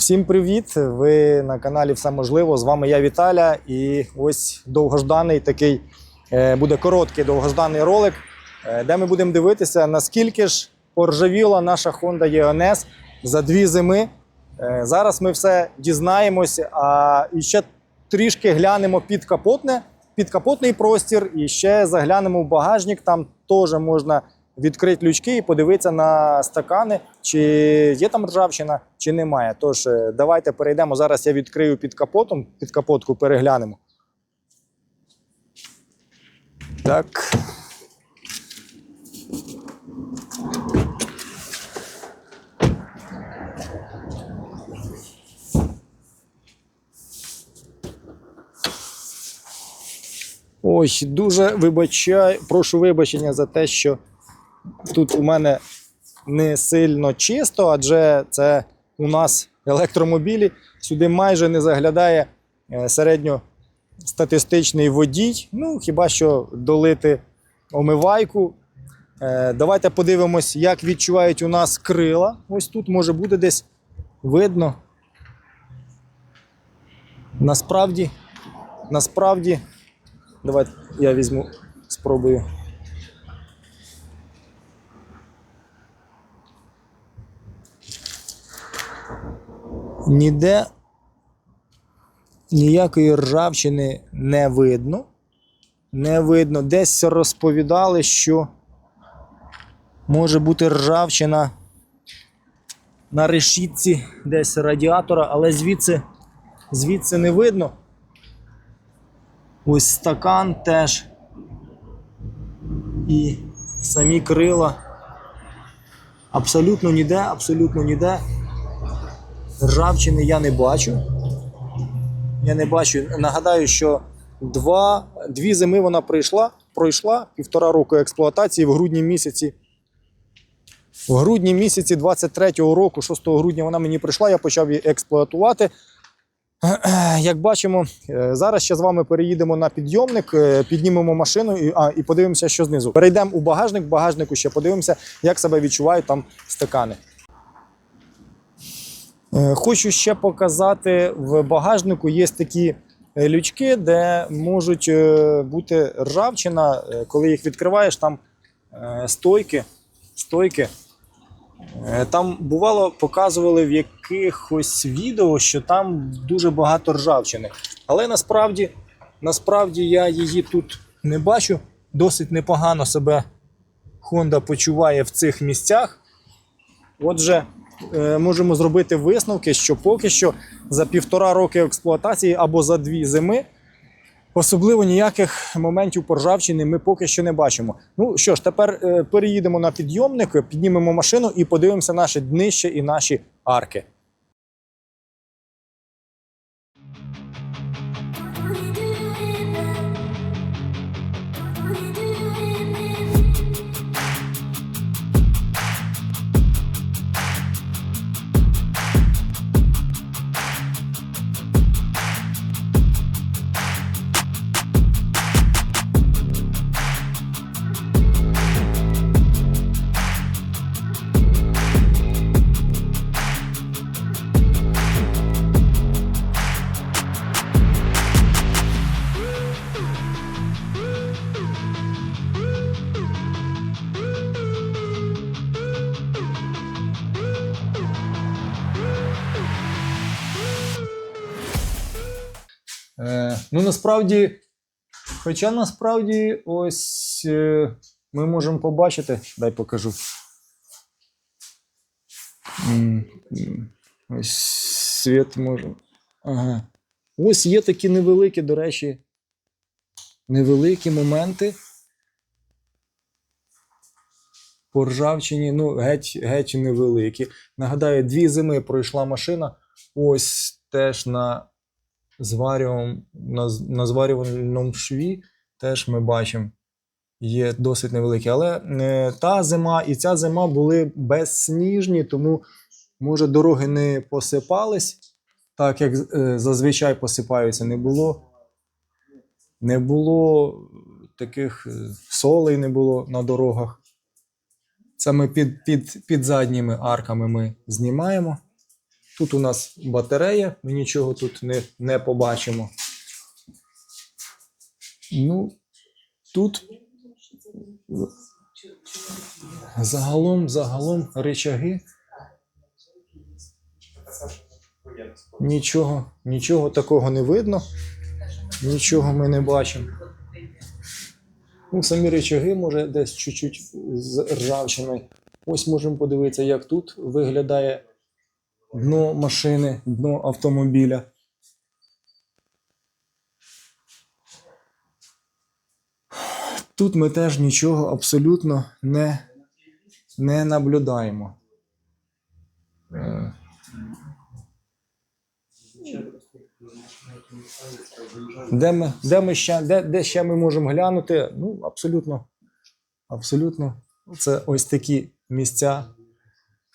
Всім привіт! Ви на каналі Все можливо. З вами я Віталя. І ось довгожданий такий е, буде короткий довгожданий ролик, е, де ми будемо дивитися, наскільки ж поржавіла наша Honda EONS за дві зими. Е, Зараз ми все дізнаємося, а ще трішки глянемо під капотне, під капотний простір, і ще заглянемо в багажник. Там теж можна відкрити лючки і подивитися на стакани, чи є там ржавчина, чи немає. Тож е, давайте перейдемо. Зараз я відкрию під капотом, під капотку переглянемо. Так. Ой, дуже вибачаю, прошу вибачення за те, що тут у мене не сильно чисто, адже це у нас електромобілі. Сюди майже не заглядає е, середньостатистичний водій. Ну, хіба що долити омивайку. Е, Давайте подивимось, як відчувають у нас крила. Ось тут може буде десь видно. Насправді, насправді, давайте я візьму, спробую. Ніде ніякої ржавчини не видно. Не видно. Десь розповідали, що може бути ржавчина на решітці десь радіатора, але звідси, звідси не видно. Ось стакан теж. І самі крила. Абсолютно ніде, абсолютно ніде. Ржавчини я не бачу. Я не бачу. Нагадаю, що два, дві зими вона пройшла, пройшла півтора року експлуатації в грудні місяці. В грудні місяці 23-го року, 6 грудня, вона мені прийшла, я почав її експлуатувати. Як бачимо, е, зараз ще з вами переїдемо на підйомник, е, піднімемо машину і, а, і подивимося, що знизу. Перейдемо у багажник, в багажнику ще подивимося, як себе відчувають там стакани. Е, Хочу ще показати в багажнику є такі е, лючки, де можуть е, бути ржавчина. Коли їх відкриваєш, там стойки. стойки. Там бувало показували в якихось відео, що там дуже багато ржавчини. Але насправді, насправді я її тут не бачу. Досить непогано себе Honda почуває в цих місцях. Отже, можемо зробити висновки, що поки що за півтора роки експлуатації або за дві зими особливо ніяких моментів поржавчини ми поки що не бачимо. Ну що ж, тепер е, переїдемо на підйомник, піднімемо машину і подивимося наше днище і наші арки. Ну насправді, хоча насправді, ось е, ми можемо побачити, дай покажу. Ось світ може. Ага. Ось є такі невеликі, до речі, невеликі моменти. По ржавчині, ну, геть, геть невеликі. Нагадаю, дві зими пройшла машина. Ось теж на зварювам, на, на зварювальному шві теж ми бачимо, є досить невеликі. Але е, та зима і ця зима були безсніжні, тому може дороги не посипались, так як е, зазвичай посипаються, не було. Не було таких е, солей не було на дорогах. Це ми під, під, під задніми арками ми знімаємо. Тут у нас батарея, ми нічого тут не, не побачимо. Ну, тут загалом, загалом речаги. Нічого, нічого такого не видно. Нічого ми не бачимо. Ну, самі речаги, може, десь чуть-чуть з ржавчиною. Ось можемо подивитися, як тут виглядає дно машини, дно автомобіля. Тут ми теж нічого абсолютно не, не наблюдаємо. Де ми, де ми ще, де, де ще ми можемо глянути? Ну, абсолютно. Абсолютно. Це ось такі місця.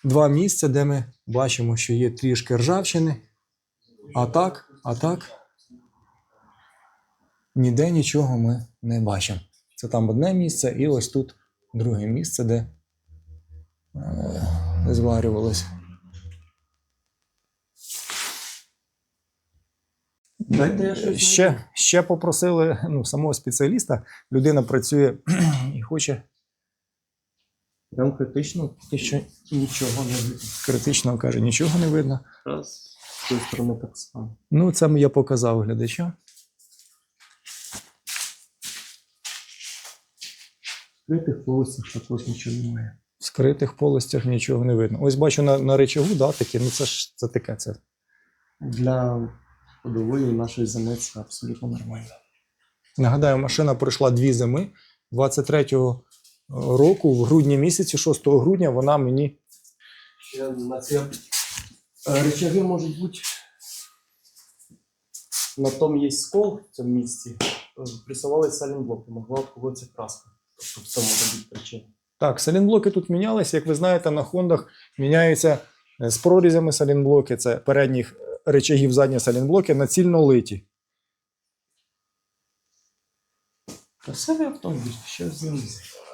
Два місця, де ми бачимо, що є трішки ржавчини. А так, а так. Ніде нічого ми не бачимо. Це там одне місце, і ось тут друге місце, де е, зварювалося. Дайте Ще, ще попросили ну, самого спеціаліста. Людина працює і хоче Прям критично, поки що нічого не видно. критично каже, нічого не видно. Раз, з тої сторони так само. Ну, це я показав глядачам. Критих полосів також нічого немає. В скритих полостях нічого не видно. Ось бачу на, на речагу, да, такі, ну це ж це таке. Це. Для ходової нашої зими це абсолютно нормально. Нагадаю, машина пройшла дві зими. 23-го року, в грудні місяці, 6 грудня, вона мені Ще на ці е, речаги можуть бути. На тому є скол в цьому місці. Пресували салінблоки, могла відколотися краска. Тобто це може бути причина. Так, салінблоки тут мінялися. Як ви знаєте, на Хондах міняються е, з прорізями салінблоки. Це передніх е, речагів, задні салінблоки націльно литі. Красивий автомобіль, що з ним?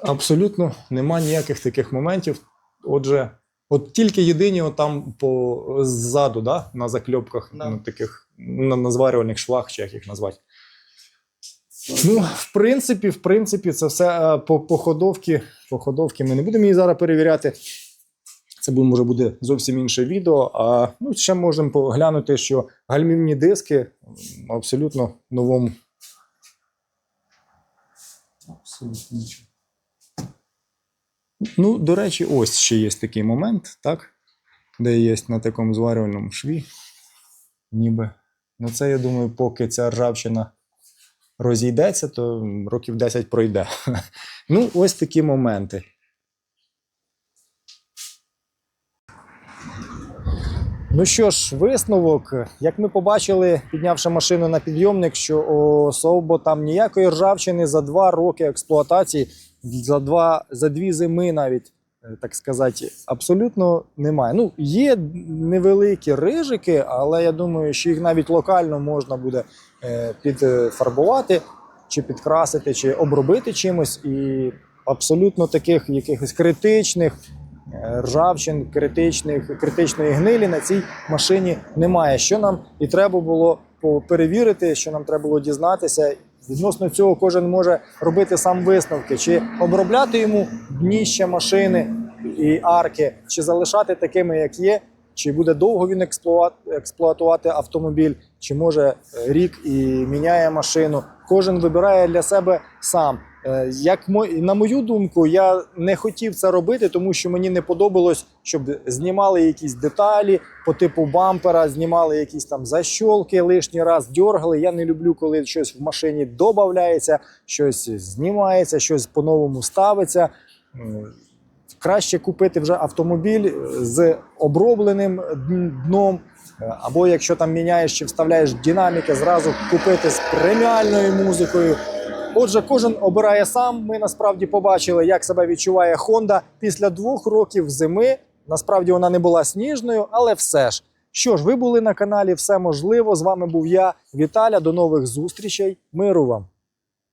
Абсолютно нема ніяких таких моментів. Отже, от тільки єдині от там по ззаду, да, на закльопках, Да. на таких на, на зварювальних швах, чи як їх назвати. Ну, в принципі, в принципі, це все е, по, по ходовці. По ходовці ми не будемо її зараз перевіряти. Це буде, може буде зовсім інше відео. А ну, ще можемо поглянути, що гальмівні диски м, абсолютно новому Ну, до речі, ось ще є такий момент, так? Де є на такому зварювальному шві. Ніби. Ну, це, я думаю, поки ця ржавчина розійдеться, то років 10 пройде. Ну, ось такі моменти. Ну що ж, висновок. Як ми побачили, піднявши машину на підйомник, що у Совбо там ніякої ржавчини за два роки експлуатації, за два за дві зими навіть, е, так сказати, абсолютно немає. Ну, є невеликі рижики, але я думаю, що їх навіть локально можна буде е, підфарбувати, чи підкрасити, чи обробити чимось. І абсолютно таких якихось критичних ржавчин, критичних, критичної гнилі на цій машині немає. Що нам і треба було перевірити, що нам треба було дізнатися. Відносно цього кожен може робити сам висновки, чи обробляти йому дніща машини і арки, чи залишати такими, як є, чи буде довго він експлуат- експлуатувати автомобіль, чи може рік і міняє машину. Кожен вибирає для себе сам. Е, Як на мою думку, я не хотів це робити, тому що мені не подобалось, щоб знімали якісь деталі по типу бампера, знімали якісь там защолки лишній раз, дьоргали. Я не люблю, коли щось в машині додається, щось знімається, щось по-новому ставиться. Краще купити вже автомобіль з обробленим дном. Або якщо там міняєш чи вставляєш динаміки, зразу купити з преміальною музикою. Отже, кожен обирає сам. Ми насправді побачили, як себе відчуває Honda після двох років зими. Насправді вона не була сніжною, але все ж. Що ж, ви були на каналі Все можливо. З вами був я, Віталя. До нових зустрічей. Миру вам!